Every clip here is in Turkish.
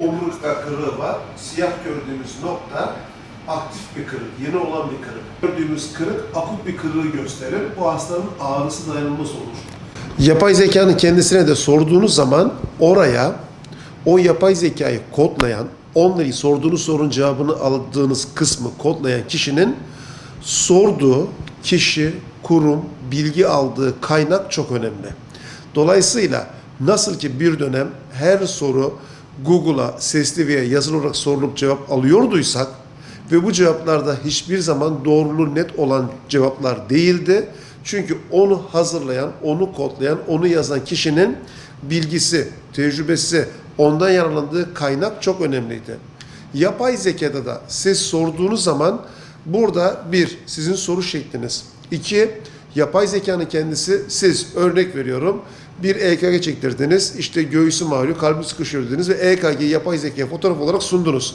Omurga kırığı var. Siyah gördüğümüz nokta aktif bir kırık, yeni olan bir kırık. Gördüğümüz kırık akut bir kırığı gösterir. Bu hastanın ağrısı dayanılmaz olur. Yapay zekanın kendisine de sorduğunuz zaman oraya o yapay zekayı kodlayan, onları sorduğunuz sorunun cevabını aldığınız kısmı kodlayan kişinin sorduğu kişi, kurum, bilgi aldığı kaynak çok önemli. Dolayısıyla nasıl ki bir dönem her soru Google'a sesli veya yazılı olarak sorulup cevap alıyorduysak ve bu cevaplarda hiçbir zaman doğruluğu net olan cevaplar değildi. Çünkü onu hazırlayan, onu kodlayan, onu yazan kişinin bilgisi, tecrübesi, ondan yararlandığı kaynak çok önemliydi. Yapay zekada da siz sorduğunuz zaman burada bir, sizin soru şekliniz. iki yapay zekanın kendisi siz örnek veriyorum bir EKG çektirdiniz işte göğsüm ağrıyor kalbim sıkışıyor dediniz ve EKG'yi yapay zekaya fotoğraf olarak sundunuz.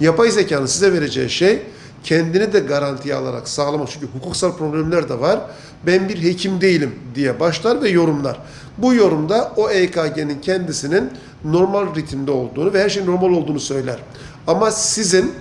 Yapay zekanın size vereceği şey kendini de garantiye alarak sağlamak çünkü hukuksal problemler de var. Ben bir hekim değilim diye başlar ve yorumlar. Bu yorumda o EKG'nin kendisinin normal ritimde olduğunu ve her şeyin normal olduğunu söyler. Ama sizin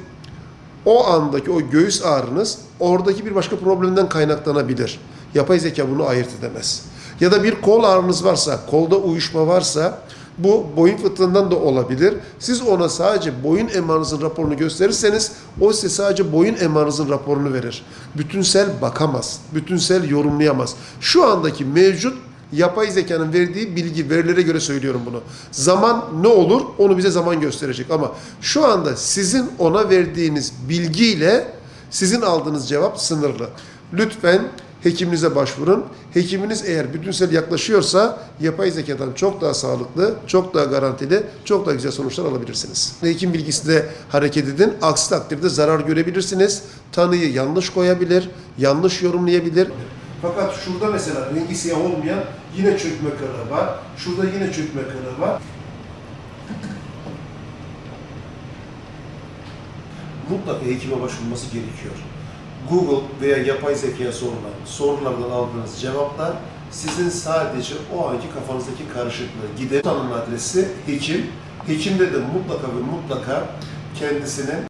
o andaki o göğüs ağrınız oradaki bir başka problemden kaynaklanabilir. Yapay zeka bunu ayırt edemez. Ya da bir kol ağrınız varsa, kolda uyuşma varsa bu boyun fıtığından da olabilir. Siz ona sadece boyun MR'ınızın raporunu gösterirseniz o size sadece boyun MR'ınızın raporunu verir. Bütünsel bakamaz, bütünsel yorumlayamaz. Şu andaki mevcut yapay zekanın verdiği bilgi, verilere göre söylüyorum bunu. Zaman ne olur onu bize zaman gösterecek ama şu anda sizin ona verdiğiniz bilgiyle sizin aldığınız cevap sınırlı. Lütfen hekiminize başvurun. Hekiminiz eğer bütünsel yaklaşıyorsa yapay zekadan çok daha sağlıklı, çok daha garantili, çok daha güzel sonuçlar alabilirsiniz. Hekim bilgisi de hareket edin. Aksi takdirde zarar görebilirsiniz. Tanıyı yanlış koyabilir, yanlış yorumlayabilir. Fakat şurada mesela rengi siyah olmayan yine çökme kırığı var. Şurada yine çökme kırığı var. Mutlaka hekime başvurması gerekiyor. Google veya yapay zekaya sorulan sorulardan aldığınız cevaplar sizin sadece o anki kafanızdaki karışıklığı gider. Tanım adresi hekim. Hekimde de mutlaka ve mutlaka kendisinin